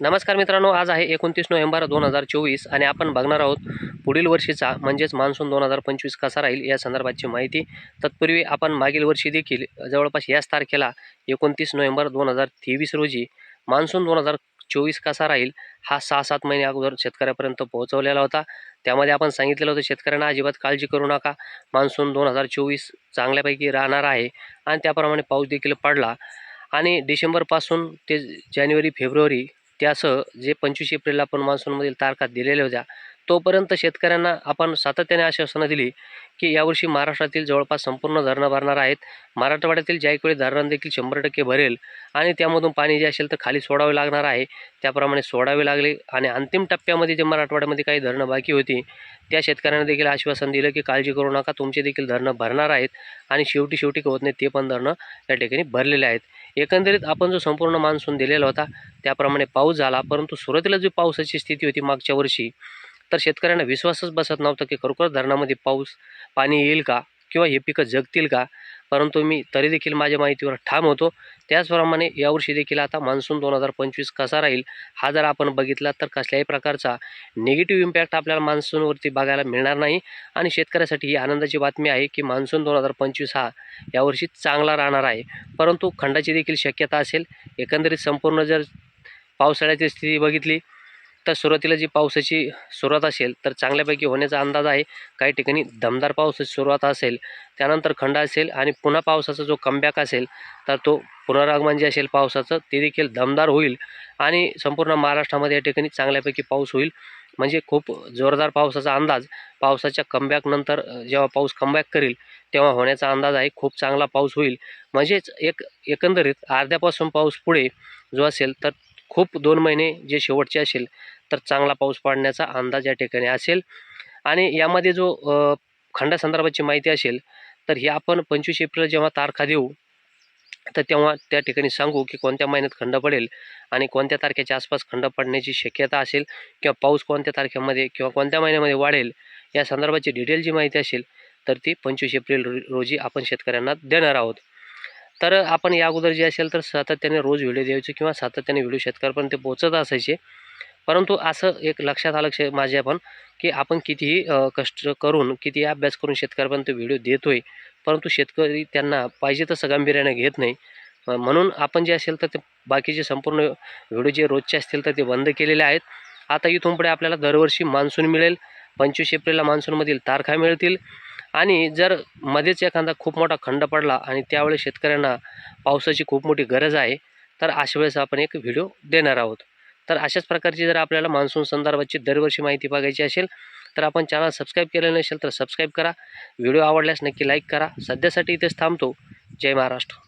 नमस्कार मित्रांनो आज आहे एकोणतीस नोव्हेंबर दोन हजार चोवीस आणि आपण बघणार आहोत पुढील वर्षीचा म्हणजेच मान्सून दोन हजार पंचवीस कसा राहील या संदर्भाची माहिती. तत्पूर्वी आपण मागील वर्षी देखील जवळपास याच तारखेला एकोणतीस नोव्हेंबर दोन हजार तेवीस रोजी मान्सून दोन हजार चोवीस कसा राहील हा सहा सात महिने अगोदर शेतकऱ्यापर्यंत पोहोचवलेला होता. त्यामध्ये आपण सांगितलेलं होतं शेतकऱ्यांना अजिबात काळजी करू नका मान्सून दोन हजार चोवीस चांगल्यापैकी राहणार आहे आणि त्याप्रमाणे पाऊस देखील पडला. आणि डिसेंबरपासून ते जानेवारी फेब्रुवारी त्यासह जे पंचवीस एप्रिलला आपण मान्सूनमधील तारखा दिलेल्या होत्या तोपर्यंत शेतकऱ्यांना आपण सातत्याने आश्वासनं दिली की यावर्षी महाराष्ट्रातील जवळपास संपूर्ण धरणं भरणार आहेत. मराठवाड्यातील जायकवाडी धरण देखील शंभर टक्के भरेल आणि त्यामधून पाणी जे असेल तर खाली सोडावे लागणार आहे. त्याप्रमाणे सोडावे लागले आणि अंतिम टप्प्यामध्ये जे मराठवाड्यामध्ये काही धरणं बाकी होती त्या शेतकऱ्यांना देखील आश्वासन दिलं की काळजी करू नका तुमचे देखील धरणं भरणार आहेत आणि शेवटी शेवटी होत नाही ते पण धरणं या ठिकाणी भरलेले आहेत. एकंदरीत आपण जो संपूर्ण मान्सून दिलेला होता त्याप्रमाणे पाऊस झाला परंतु सुरुवातीला जी पावसाची स्थिती होती मागच्या वर्षी तर शेतकऱ्यांना विश्वासच बसत नव्हता की खरोखर धरणामध्ये पाऊस पाणी येईल का किंवा हे पिकं जगतील का? परंतु मी तरी देखील माझ्या माहितीवर ठाम होतो. त्याचप्रमाणे यावर्षी देखील आता मान्सून दोन हजार पंचवीस कसा राहील हा जर आपण बघितला तर कसल्याही प्रकारचा निगेटिव्ह इम्पॅक्ट आपल्याला मान्सूनवरती बघायला मिळणार नाही. आणि शेतकऱ्यासाठी ही आनंदाची बातमी आहे की मान्सून दोन हजार पंचवीस हा यावर्षी चांगला राहणार आहे. परंतु खंडाची देखील शक्यता असेल. एकंदरीत संपूर्ण जर पावसाळ्याची स्थिती बघितली तर सुरुवातीला जी पावसाची सुरुवात असेल तर चांगल्यापैकी होण्याचा अंदाज आहे. काही ठिकाणी दमदार पावसाची सुरुवात असेल त्यानंतर खंड असेल आणि पुन्हा पावसाचा जो कमबॅक असेल तर तो पुनरागमन जे असेल पावसाचं ते देखील दमदार होईल आणि संपूर्ण महाराष्ट्रामध्ये या ठिकाणी चांगल्यापैकी पाऊस होईल. म्हणजे खूप जोरदार पावसाचा अंदाज. पावसाच्या कमबॅकनंतर जेव्हा पाऊस कमबॅक करेल तेव्हा होण्याचा अंदाज आहे. खूप चांगला पाऊस होईल. म्हणजेच एक एकंदरीत अर्ध्यापासून पाऊस पुढे जो असेल तर खूप दोन महिने जे शेवटचे असेल तर चांगला पाऊस पडण्याचा अंदाज या ठिकाणी असेल. आणि यामध्ये जो खंडासंदर्भाची माहिती असेल तर ही आपण पंचवीस एप्रिल जेव्हा तारखा देऊ तर तेव्हा त्या ठिकाणी सांगू की कोणत्या महिन्यात खंड पडेल आणि कोणत्या तारखेच्या आसपास खंड पडण्याची शक्यता असेल किंवा पाऊस कोणत्या तारखेमध्ये किंवा कोणत्या महिन्यामध्ये वाढेल या संदर्भाची डिटेल जी माहिती असेल तर ती पंचवीस एप्रिल रोजी आपण शेतकऱ्यांना देणार आहोत. तर आपण या अगोदर जे असेल तर सातत्याने रोज व्हिडिओ द्यायचे किंवा सातत्याने व्हिडिओ शेतकऱ्यापर्यंत पोहोचत असायचे. परंतु असं एक लक्षात आलं क्ष माझ्या पण की आपण कितीही कष्ट करून कितीही अभ्यास करून शेतकऱ्यापर्यंत व्हिडिओ देतोय परंतु शेतकरी त्यांना पाहिजे तसं गांभीर्याने घेत नाही. म्हणून आपण जे असेल तर ते बाकीचे संपूर्ण व्हिडिओ जे रोजचे असतील तर ते बंद केलेले आहेत. आता इथून पुढे आपल्याला दरवर्षी मान्सून मिळेल. पंचवीस एप्रिलला मान्सूनमधील तारखा मिळतील. आणि जर मध्येच एखादा खूप मोठा खंड पडला आणि त्यावेळेस शेतकऱ्यांना पावसाची खूप मोठी गरज आहे तर अशा वेळेस आपण एक व्हिडिओ देणार आहोत. तर अशाच प्रकारची जर आपल्याला मान्सून संदर्भाची दरवर्षी माहिती बघायची असेल तर आपण चॅनल सबस्क्राईब केलं नसेल तर सबस्क्राईब करा. व्हिडिओ आवडल्यास नक्की लाईक करा. सध्यासाठी इथेच थांबतो. जय महाराष्ट्र.